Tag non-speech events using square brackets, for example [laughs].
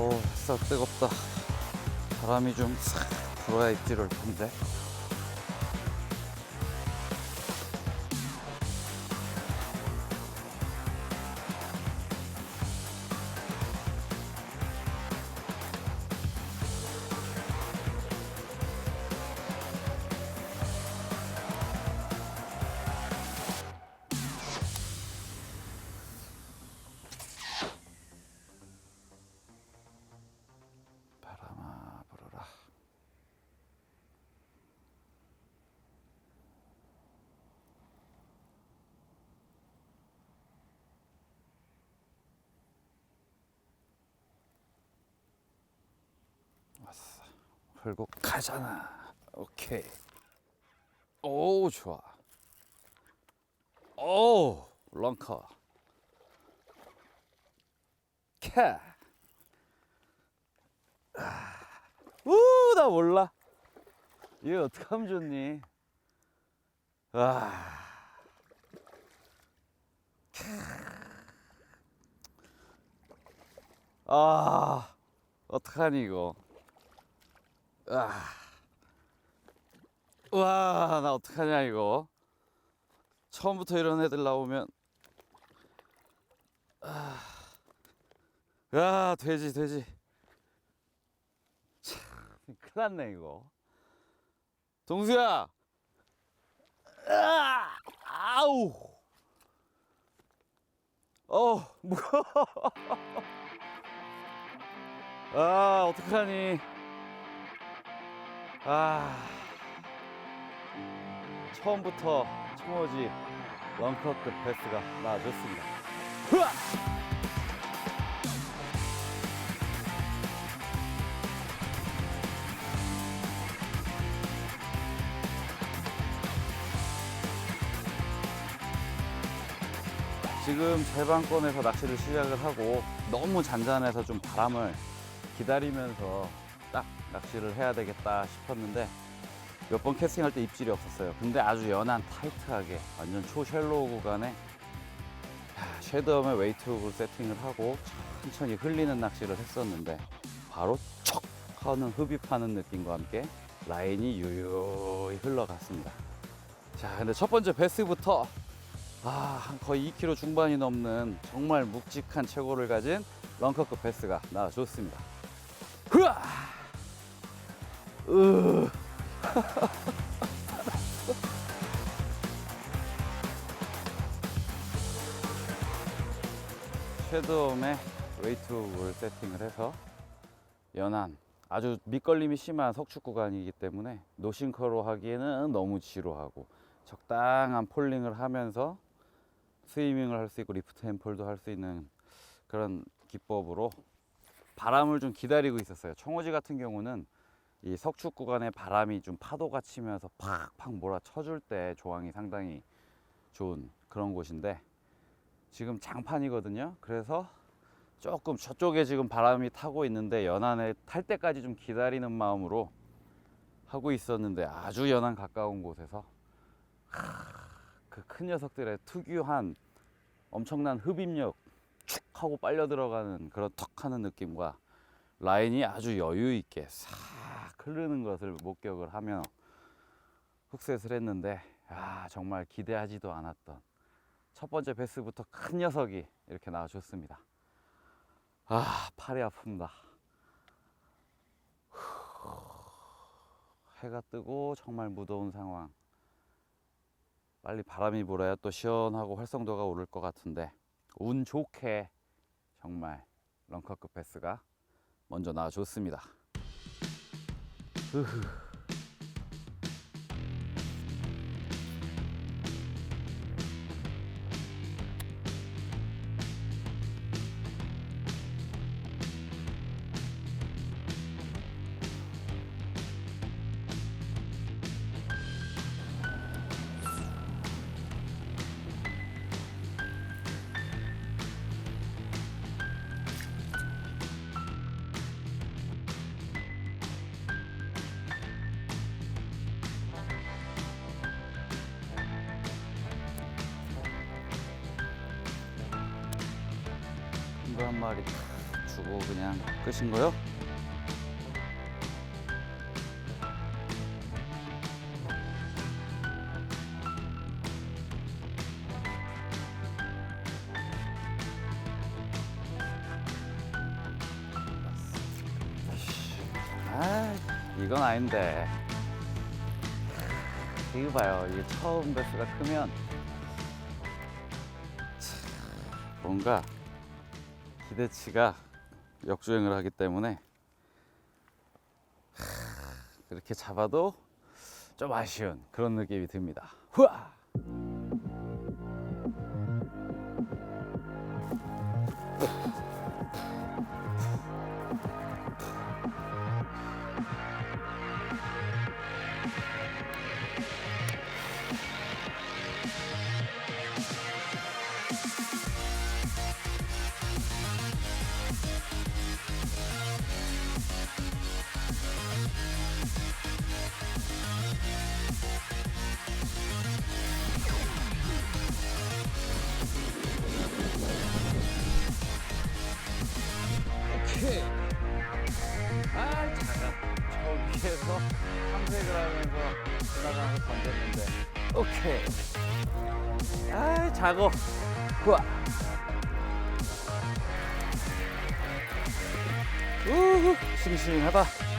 오, 싹 뜨겁다. 바람이 좀싹 불어야 입질 올 텐데. 풀고 가잖아. 오케이. 오 좋아. 오 런커. 캐. 우, 나 몰라. 얘 어떡하면 좋니? 와. 아, 어떡하니, 이거. 아. 와, 나 어떡하냐, 이거. 처음부터 이런 애들 나오면. 아. 야, 돼지, 돼지. 큰일 났네 이거 동수야 으아! 아우 어 무거워 [laughs] 아 어떡하니 아 처음부터 청어지 런커급 베스가 나와줬습니다 흐아! 지금 절반권에서 낚시를 시작을 하고 너무 잔잔해서 좀 바람을 기다리면서 딱 낚시를 해야 되겠다 싶었는데 몇 번 캐스팅할 때 입질이 없었어요. 근데 아주 연한 타이트하게 완전 초쉘로우 구간에 야, 쉐드엄에 웨이트업을 세팅을 하고 천천히 흘리는 낚시를 했었는데 바로 척 하는 흡입하는 느낌과 함께 라인이 유유히 흘러갔습니다. 자, 근데 첫 번째 베스부터 아, 한 거의 2kg 중반이 넘는 정말 묵직한 최고를 가진 런커급 베스가 나와줬습니다. 흐아! 으. [laughs] 섀도움에 웨이트업을 세팅을 해서 연한 아주 밑걸림이 심한 석축 구간이기 때문에 노싱커로 하기에는 너무 지루하고 적당한 폴링을 하면서 스위밍을 할 수 있고 리프트 앤폴도 할 수 있는 그런 기법으로 바람을 좀 기다리고 있었어요. 청호지 같은 경우는 이 석축 구간에 바람이 좀 파도가 치면서 팍팍 몰아쳐줄 때 조항이 상당히 좋은 그런 곳인데 지금 장판이거든요. 그래서 조금 저쪽에 지금 바람이 타고 있는데 연안에 탈 때까지 좀 기다리는 마음으로 하고 있었는데 아주 연안 가까운 곳에서 그 큰 녀석들의 특유한 엄청난 흡입력 축 하고 빨려 들어가는 그런 턱 하는 느낌과 라인이 아주 여유 있게 싹 흐르는 것을 목격을 하며 흑셋을 했는데 아 정말 기대하지도 않았던 첫 번째 베스부터 큰 녀석이 이렇게 나와줬습니다. 아 팔이 아픕니다. 해가 뜨고 정말 무더운 상황. 빨리 바람이 불어야 또 시원하고 활성도가 오를 것 같은데 운 좋게 정말 런커급 베스가 먼저 나와줬습니다. 흐 거한 마리 탁 주고 그냥 끝인 거요? 아, 이건 아닌데. 이거 봐요. 이게 처음 배스가 크면 참, 뭔가 기대치가 역주행을 하기 때문에 하, 그렇게 잡아도 좀 아쉬운 그런 느낌이 듭니다. 후아! 오케이. 아, 작어. 후아. 우후, 싱싱하다.